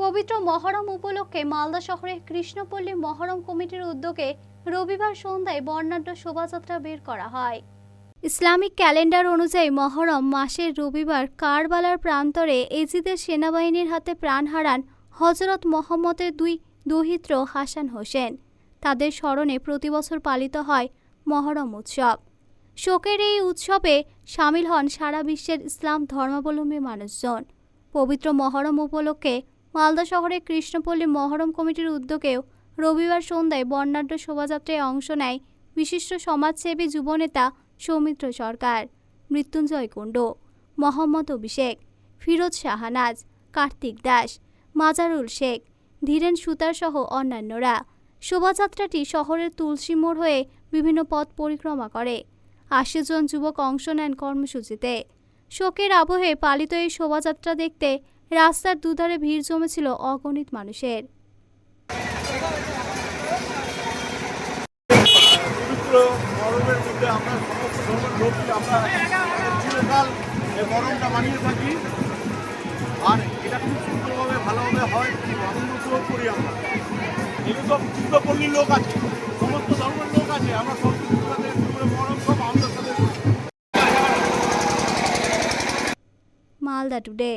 পবিত্র মহরম উপলক্ষে মালদা শহরের কৃষ্ণপল্লী মহরম কমিটির উদ্যোগে রবিবার সন্ধ্যায় বর্ণাঢ্য শোভাযাত্রা বের করা হয়। ইসলামিক ক্যালেন্ডার অনুযায়ী মহরম মাসের রবিবার কারবালার প্রান্তরে এজিদের সেনাবাহিনীর হাতে প্রাণ হারান হজরত মোহাম্মদের দুই দহিত্র হাসান হোসেন। তাদের স্মরণে প্রতিবছর পালিত হয় মহরম উৎসব। শোকের এই উৎসবে সামিল হন সারা বিশ্বের ইসলাম ধর্মাবলম্বী মানুষজন। পবিত্র মহরম উপলক্ষে মালদা শহরে কৃষ্ণপল্লী মহরম কমিটির উদ্যোগেও রবিবার সন্ধ্যায় বর্ণাঢ্য শোভাযাত্রায় অংশ নেয় বিশিষ্ট সমাজসেবী যুবনেতা সৌমিত্র সরকার, মৃত্যুঞ্জয় কুণ্ড, মোহাম্মদ অভিষেক, ফিরোজ শাহানাজ, কার্তিক দাস, মাজারুল শেখ, ধীরেন সুতার সহ অন্যান্যরা। শোভাযাত্রাটি শহরের তুলসী মোড় হয়ে বিভিন্ন পথ পরিক্রমা করে। আশি জন যুবক অংশ নেন কর্মসূচিতে। শোকের আবহে পালিত এই শোভাযাত্রা দেখতে রাস্তার দুধারে ভিড় জমেছিল অগণিত মানুষের। পবিত্র মরমের মধ্যে আমরা সমস্ত ধর্মের লোককে আমরা চিরকাল এই মরমটা মানিয়ে থাকি। আর এটা খুব সুন্দরভাবে ভালোভাবে হয় আনন্দ করি আমরা। এগুলো সব চিত্তপল্লীর লোক আছে সমস্ত ধর্মের লোক আছে আমরা সব কিছুর সাথে মরম সব আমাদের সাথে মালদা টুডে।